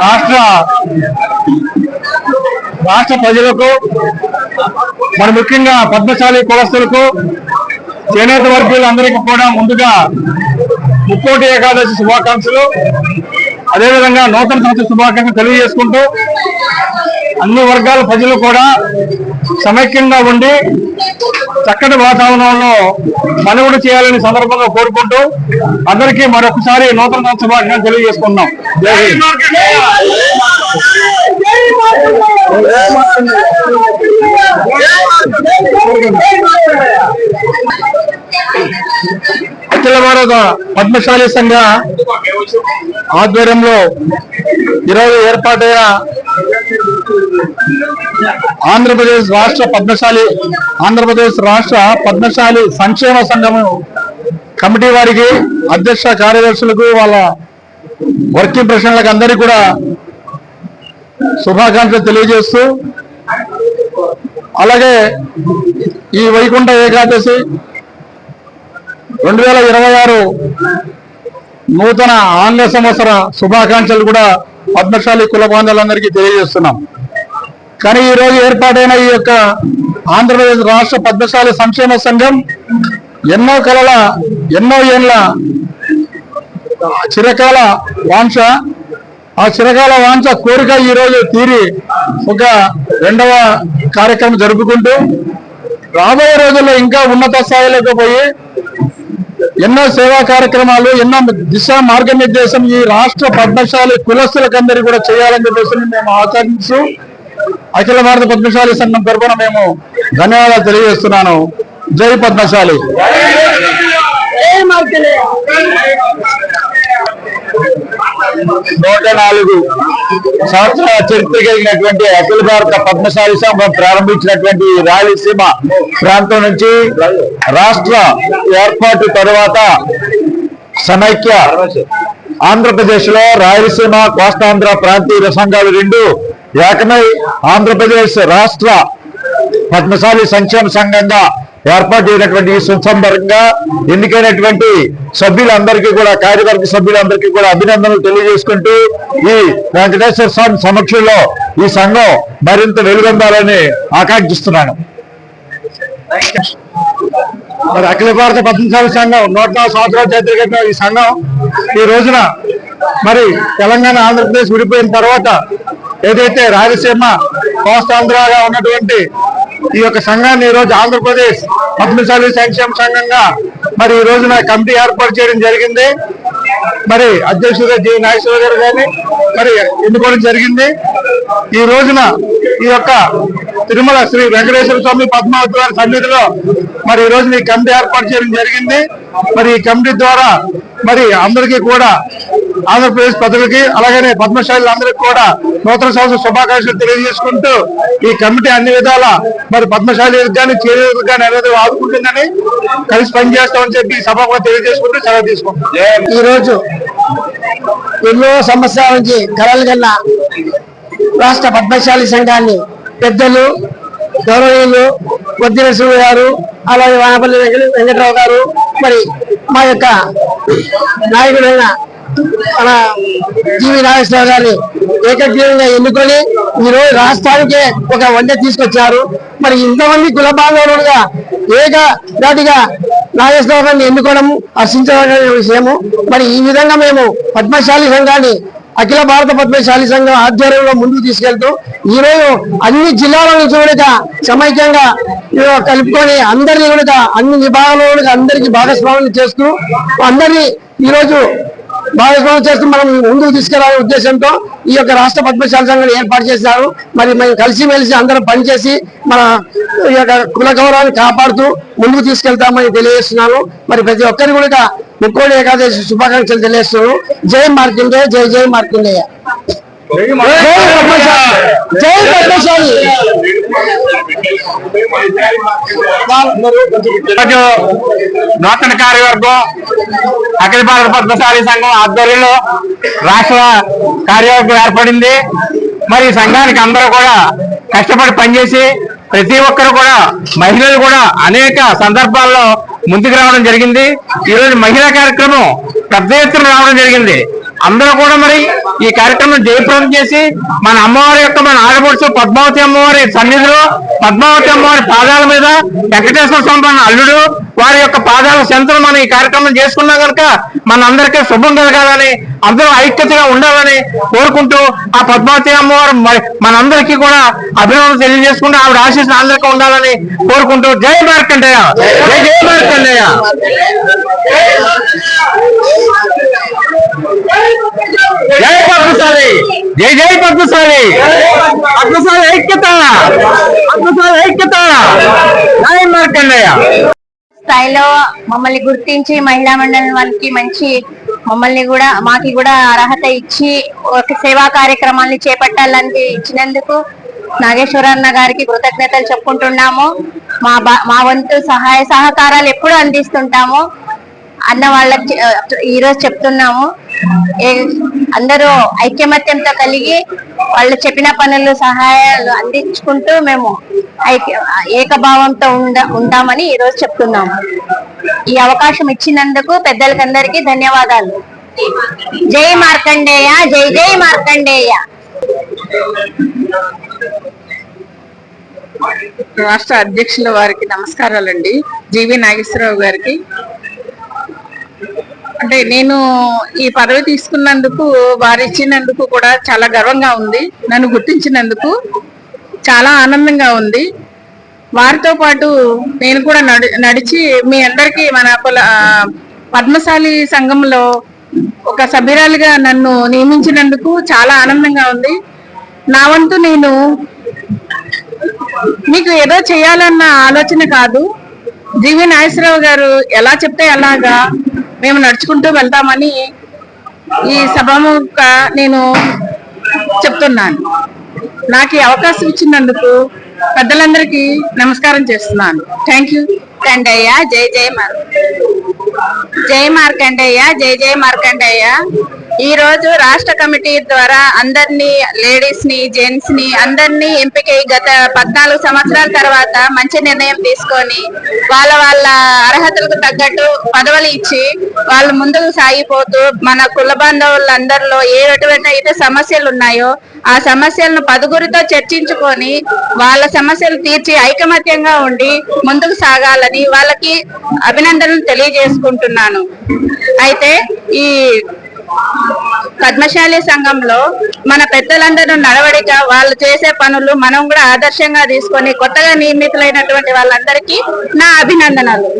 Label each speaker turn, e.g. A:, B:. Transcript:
A: రాష్ట్ర రాష్ట్ర ప్రజలకు మరి ముఖ్యంగా పద్మశాలి కులస్తులకు చేనేత వర్గీయులందరికీ కూడా ముందుగా ముక్కోటి ఏకాదశి శుభాకాంక్షలు. అదేవిధంగా నూతన సంవత్సర శుభాకాంక్షలు తెలియజేసుకుంటూ అన్ని వర్గాల ప్రజలు కూడా సమైక్యంగా ఉండి చక్కటి వాతావరణంలో మనవుడు చేయాలని సందర్భంగా కోరుకుంటూ అందరికీ మరొకసారి నూతన సంవత్సర శుభాకాంక్షలు తెలియజేసుకున్నాం అఖిల భారత పద్మశాలి సంఘ ఆధ్వర్యంలో ఈరోజు ఏర్పాటైన ఆంధ్రప్రదేశ్ రాష్ట్ర పద్మశాలి ఆంధ్రప్రదేశ్ రాష్ట్ర పద్మశాలి సంక్షేమ సంఘము కమిటీ వారికి అధ్యక్ష కార్యదర్శులకు వాళ్ళ వర్కింగ్ ప్రెసిడెంట్లకు అందరికీ కూడా శుభాకాంక్షలు తెలియజేస్తూ అలాగే ఈ వైకుంఠ ఏకాదశి రెండు వేల ఇరవై ఆరు నూతన ఆంగ్ల సంవత్సర శుభాకాంక్షలు కూడా పద్మశాలి కుల బాంధవులందరికీ తెలియజేస్తున్నాం. కానీ ఈ రోజు ఏర్పాటైన ఈ యొక్క ఆంధ్రప్రదేశ్ రాష్ట్ర పద్మశాలి సంక్షేమ సంఘం ఎన్నో కళల ఎన్నో ఏళ్ళ చిరకాల వాంఛ ఆ చిరకాల వాంఛ కోరిక ఈ రోజు తీరి ఒక రెండవ కార్యక్రమం జరుపుకుంటూ రాబోయే రోజుల్లో ఇంకా ఉన్నత స్థాయిలోకి పోయి ఎన్నో సేవా కార్యక్రమాలు ఎన్నో దిశ మార్గనిర్దేశం ఈ రాష్ట్ర పద్మశాలి కులస్తులకందరికీ కూడా చేయాలని చెప్పేసి మేము ఆచరిస్తూ అఖిల భారత పద్మశాలి సంఘం తరఫున మేము ధన్యవాదాలు తెలియజేస్తున్నాను. జై పద్మశాలి. నూట నాలుగు సంవత్సరాల చరిత్ర కలిగినటువంటి అఖిల భారత పద్మశాలి సంఘం ప్రారంభించినటువంటి రాయలసీమ ప్రాంతం నుంచి రాష్ట్ర ఏర్పాటు తరువాత సమైక్య ఆంధ్రప్రదేశ్లో రాయలసీమ కోస్తాంధ్ర ప్రాంతీయ సంఘాలు రెండు ఏకమై ఆంధ్రప్రదేశ్ రాష్ట్ర పద్మశాలి సంక్షేమ సంఘంగా ఏర్పాటు చేయనటువంటి ఈ సందర్భంగా ఎన్నికైనటువంటి సభ్యులందరికీ కూడా కార్యవర్గ సభ్యులందరికీ కూడా అభినందనలు తెలియజేసుకుంటూ ఈ వెంకటేశ్వర స్వామి సమక్షంలో ఈ సంఘం మరింత వెలుగొందాలని ఆకాంక్షిస్తున్నాను. మరి అఖిల భారత పద్మశాలి సంఘం నూట నాలుగు సంవత్సరాల చరిత్ర ఈ సంఘం ఈ రోజున మరి తెలంగాణ ఆంధ్రప్రదేశ్ విడిపోయిన తర్వాత ఏదైతే రాయలసీమ కోస్తాంధ్రగా ఉన్నటువంటి ఈ యొక్క సంఘాన్ని ఈ రోజు ఆంధ్రప్రదేశ్ పద్మశాలి సంక్షేమ సంఘంగా మరి ఈ రోజున కమిటీ ఏర్పాటు చేయడం జరిగింది. మరి అధ్యక్షుడిగా జి నాగేశ్వర గారు కానీ మరి ఎన్నుకోవడం జరిగింది. ఈ రోజున ఈ యొక్క తిరుమల శ్రీ వెంకటేశ్వర స్వామి పద్మావతి గారి సన్నిధిలో మరి ఈ రోజున ఈ కమిటీ ఏర్పాటు చేయడం జరిగింది. మరి ఈ కమిటీ ద్వారా మరి అందరికీ కూడా ఆంధ్రప్రదేశ్ ప్రజలకి అలాగనే పద్మశాలి అందరికీ కూడా నూతన సంవత్సర శుభాకాంక్షలు తెలియజేసుకుంటూ ఈ కమిటీ అన్ని విధాల మరి పద్మశాలి కానీ చేనేతలకు కానీ అనేది ఆదుకుంటుందని కలిసి పనిచేస్తామని చెప్పి ఈ సభకు తెలియజేసుకుంటూ సెలవు తీసుకుంటాం
B: ఈ రోజు ఎన్నో సంవత్సరాల నుంచి కలలు కన్నా రాష్ట్ర పద్మశాలి సంఘాన్ని పెద్దలు గౌరవనీయులు వద్దిన శివ గారు అలాగే వానపల్లి వెంకట వెంకటరావు గారు మరి మా యొక్క నాయకుడైన మన జీవి నాగేశ్వరరావు గారిని ఏకగ్రీవంగా ఎన్నుకొని ఈ రోజు రాష్ట్రానికే ఒక వంట తీసుకొచ్చారు. మరి ఇంతమంది కుల బాంధవులుగా ఏక దాటిగా నాగేశ్వరరావు గారిని ఎన్నుకోవడం హర్షించడం విషయము. మరి ఈ విధంగా మేము పద్మశాలి సంఘాన్ని అఖిల భారత పద్మశాలి సంఘం ఆధ్వర్యంలో ముందుకు తీసుకెళ్తూ ఈ రోజు అన్ని జిల్లాల నుంచి కూడా సమైక్యంగా ఈ కలుపుకొని అందరినీ కూడా అన్ని విభాగాల్లో అందరికీ భాగస్వామ్యం చేస్తూ అందరినీ ఈ రోజు భాగస్వామ్యం చేస్తూ మనం ముందుకు తీసుకెళ్ళాలనే ఉద్దేశంతో ఈ యొక్క రాష్ట్ర పద్మశాల సంఘాన్ని ఏర్పాటు చేశారు. మరి మేము కలిసిమెలిసి అందరం పనిచేసి మన ఈ యొక్క కుల గౌరవాన్ని కాపాడుతూ ముందుకు తీసుకెళ్తామని తెలియజేస్తున్నాను. మరి ప్రతి ఒక్కరి కూడా ముక్కోడి ఏకాదశి శుభాకాంక్షలు తెలియజేస్తున్నాను. జై మార్కిండే జై జై మార్కిండేయ. జై పద్మశాలి
A: ఈరోజు నూతన కార్యవర్గం అఖిల భారత పద్మశాలి సంఘం ఆధ్వర్యంలో రాష్ట్ర కార్యవర్గం ఏర్పడింది. మరి సంఘానికి అందరూ కూడా కష్టపడి పనిచేసి
C: ప్రతి ఒక్కరు కూడా మహిళలు కూడా అనేక సందర్భాల్లో ముందుకు రావడం జరిగింది. ఈ రోజు మహిళా కార్యక్రమం పెద్ద ఎత్తున రావడం జరిగింది. అందరూ కూడా మరి ఈ కార్యక్రమం జయప్రదం చేసి మన అమ్మవారి యొక్క మన ఆడపడుచు పద్మావతి అమ్మవారి సన్నిధిలో పద్మావతి అమ్మవారి పాదాల మీద వెంకటేశ్వర స్వామి అల్లుడు వారి యొక్క పాదాల చెంతలు మనం ఈ కార్యక్రమం చేసుకున్నాం కనుక మన అందరికీ శుభం కలగాలని అందరూ ఐక్యతగా ఉండాలని కోరుకుంటూ ఆ పద్మావతి అమ్మవారు మరి మనందరికీ కూడా అభినందన తెలియజేసుకుంటూ ఆవిడ ఆశీస్సులు అందరికీ ఉండాలని కోరుకుంటూ జై మార్కండయ జై జై మార్కండేయ జై పద్మశాలి. జై జై పద్మశాలి. పద్మశాలి ఐక్యత. పద్మశాలి ఐక్యత. జై మార్కండయ
D: స్థాయిలో మమ్మల్ని గుర్తించి మహిళా మండలి వాళ్ళకి మంచి మమ్మల్ని కూడా మాకి కూడా అర్హత ఇచ్చి ఒక సేవా కార్యక్రమాల్ని చేపట్టాలని ఇచ్చినందుకు నాగేశ్వరన్న గారికి కృతజ్ఞతలు చెప్పుకుంటున్నాము. మా బా- మా వంతు సహాయ సహకారాలు ఎప్పుడూ అందిస్తుంటాము. అన్న వాళ్ళకి ఈరోజు ఈ రోజు చెప్తున్నాము. అందరూ ఐక్యమత్యంతో కలిగి వాళ్ళు చెప్పిన పనులు సహాయాలు అందించుకుంటూ మేము ఐక్య ఏకభావంతో ఉందా ఉంటామని ఈ రోజు చెప్తున్నాము. ఈ అవకాశం ఇచ్చినందుకు పెద్దలకందరికీ ధన్యవాదాలు. జై మార్కండేయ జై జై మార్కండేయ.
E: రాష్ట్ర అధ్యక్షుల వారికి నమస్కారాలండి. జీవి నాగేశ్వరరావు గారికి. అంటే నేను ఈ పదవి తీసుకున్నందుకు వారు ఇచ్చినందుకు కూడా చాలా గర్వంగా ఉంది. నన్ను గుర్తించినందుకు చాలా ఆనందంగా ఉంది. వారితో పాటు నేను కూడా నడి నడిచి మీ అందరికీ మన కుల పద్మశాలి సంఘంలో ఒక సభ్యురాలిగా నన్ను నియమించినందుకు చాలా ఆనందంగా ఉంది. నా వంతు నేను మీకు ఏదో చేయాలన్న ఆలోచన కాదు. జీవి నాగేశ్వరరావు గారు ఎలా చెప్తే అలాగా మేము నడుచుకుంటూ వెళ్తామని ఈ సభముఖ నేను చెప్తున్నాను. నాకు ఈ అవకాశం ఇచ్చినందుకు పెద్దలందరికీ నమస్కారం చేస్తున్నాను. థ్యాంక్ యూ
D: మార్కండయ్య జై జై మార్ జై మార్కండయ్య జై జై మార్కండయ్య. ఈ రోజు రాష్ట్ర కమిటీ ద్వారా అందరినీ లేడీస్ని జెంట్స్ని అందరినీ ఎంపిక గత పద్నాలుగు సంవత్సరాల తర్వాత మంచి నిర్ణయం తీసుకొని వాళ్ళ వాళ్ళ అర్హతలకు తగ్గట్టు పదవులు ఇచ్చి వాళ్ళు ముందుకు సాగిపోతూ మన కుల బాంధవులందరిలో ఏ ఎటువంటి అయితే సమస్యలు ఉన్నాయో ఆ సమస్యలను పదుగురితో చర్చించుకొని వాళ్ళ సమస్యలు తీర్చి ఐకమత్యంగా ఉండి ముందుకు సాగాలని వాళ్ళకి అభినందనలు తెలియజేసుకుంటున్నాను. అయితే ఈ పద్మశాలి సంఘంలో మన పెద్దలందరూ నడవడిక వాళ్ళు చేసే పనులు మనం కూడా ఆదర్శంగా తీసుకొని కొత్తగా నియమితులైనటువంటి వాళ్ళందరికీ నా అభినందనలు.